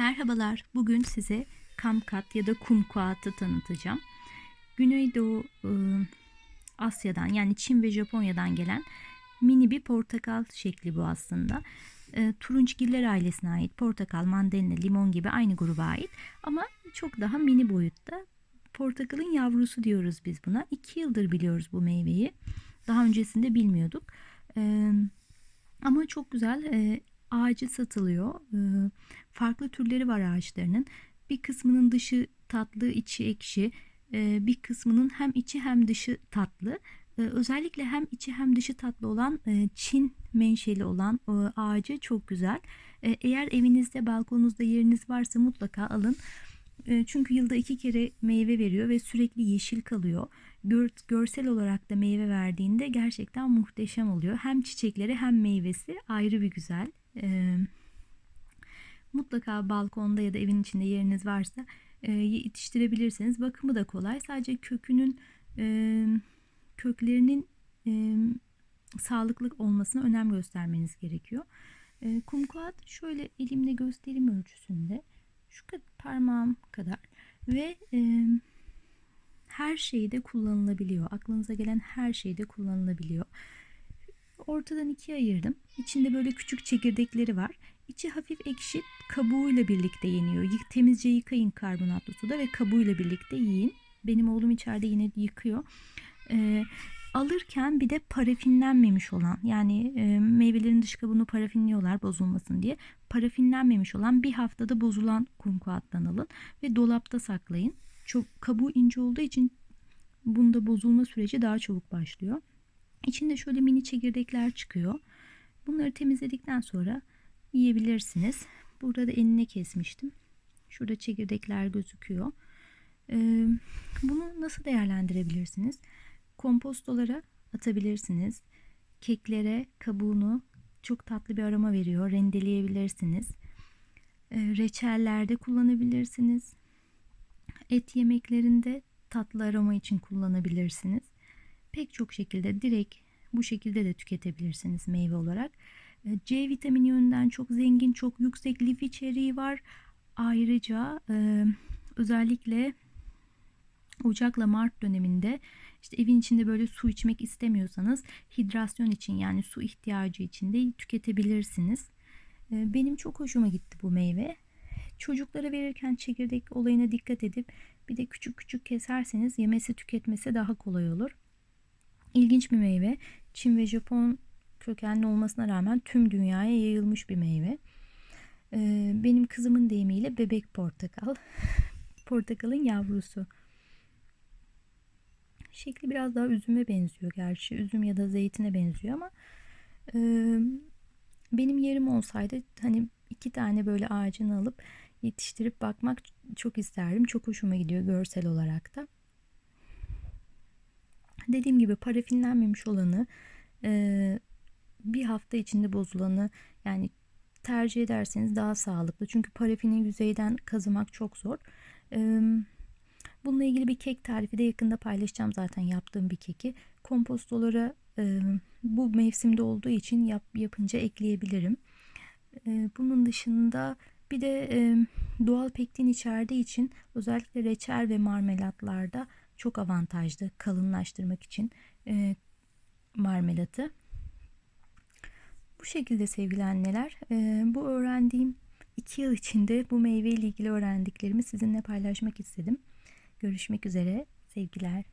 Merhabalar. Bugün size kamkat ya da kumkuatı tanıtacağım. Güneydoğu ıı, Asya'dan yani Çin ve Japonya'dan gelen mini bir portakal şekli bu aslında. E, turunçgiller ailesine ait portakal, mandalina, limon gibi aynı gruba ait ama çok daha mini boyutta. Portakalın yavrusu diyoruz biz buna. İki yıldır biliyoruz bu meyveyi. Daha öncesinde bilmiyorduk. Ama çok güzel e, ağacı satılıyor. E, farklı türleri var ağaçlarının. Bir kısmının dışı tatlı, içi ekşi. E, bir kısmının hem içi hem dışı tatlı. E, özellikle hem içi hem dışı tatlı olan e, Çin menşeli olan e, ağacı çok güzel. Eğer evinizde, balkonunuzda yeriniz varsa mutlaka alın. Çünkü yılda iki kere meyve veriyor ve sürekli yeşil kalıyor. Gör, görsel olarak da meyve verdiğinde gerçekten muhteşem oluyor. Hem çiçekleri hem meyvesi ayrı bir güzel. E, mutlaka balkonda ya da evin içinde yeriniz varsa e, yetiştirebilirsiniz. Bakımı da kolay. Sadece kökünün e, köklerinin e, sağlıklı olmasına önem göstermeniz gerekiyor. E, kumkuat şöyle elimle göstereyim ölçüsünde. Şu kadar parmağım kadar ve e, her şeyde kullanılabiliyor. Aklınıza gelen her şeyde kullanılabiliyor. Ortadan ikiye ayırdım. İçinde böyle küçük çekirdekleri var. İçi hafif ekşi kabuğuyla birlikte yeniyor. Yık, temizce yıkayın karbonatlı suda ve kabuğuyla birlikte yiyin. Benim oğlum içeride yine yıkıyor. Ee, alırken bir de parafinlenmemiş olan yani e, meyvelerin dış kabuğunu parafinliyorlar bozulmasın diye. Parafinlenmemiş olan bir haftada bozulan kumkuattan alın ve dolapta saklayın. Çok kabuğu ince olduğu için bunda bozulma süreci daha çabuk başlıyor. İçinde şöyle mini çekirdekler çıkıyor. Bunları temizledikten sonra yiyebilirsiniz. Burada da eline kesmiştim. Şurada çekirdekler gözüküyor. Ee, bunu nasıl değerlendirebilirsiniz? Kompostolara atabilirsiniz. Keklere kabuğunu çok tatlı bir aroma veriyor. Rendeleyebilirsiniz. Ee, reçellerde kullanabilirsiniz. Et yemeklerinde tatlı aroma için kullanabilirsiniz. Pek çok şekilde direkt bu şekilde de tüketebilirsiniz meyve olarak. E, C vitamini yönünden çok zengin, çok yüksek lif içeriği var. Ayrıca e, özellikle Ocak'la Mart döneminde işte evin içinde böyle su içmek istemiyorsanız hidrasyon için yani su ihtiyacı için de tüketebilirsiniz. E, benim çok hoşuma gitti bu meyve. Çocuklara verirken çekirdek olayına dikkat edip bir de küçük küçük keserseniz yemesi tüketmesi daha kolay olur. İlginç bir meyve. Çin ve Japon kökenli olmasına rağmen tüm dünyaya yayılmış bir meyve. Ee, benim kızımın deyimiyle bebek portakal. Portakalın yavrusu. Şekli biraz daha üzüme benziyor gerçi. Üzüm ya da zeytine benziyor ama e, benim yerim olsaydı hani iki tane böyle ağacını alıp yetiştirip bakmak çok isterdim. Çok hoşuma gidiyor görsel olarak da. Dediğim gibi parafinlenmemiş olanı e, bir hafta içinde bozulanı yani tercih ederseniz daha sağlıklı. Çünkü parafini yüzeyden kazımak çok zor. E, bununla ilgili bir kek tarifi de yakında paylaşacağım zaten yaptığım bir keki. Kompostolara e, bu mevsimde olduğu için yap, yapınca ekleyebilirim. E, bunun dışında bir de e, doğal pektin içerdiği için özellikle reçel ve marmelatlarda çok avantajlı kalınlaştırmak için e, marmelatı. Bu şekilde sevgili anneler e, bu öğrendiğim iki yıl içinde bu meyve ile ilgili öğrendiklerimi sizinle paylaşmak istedim. Görüşmek üzere sevgiler.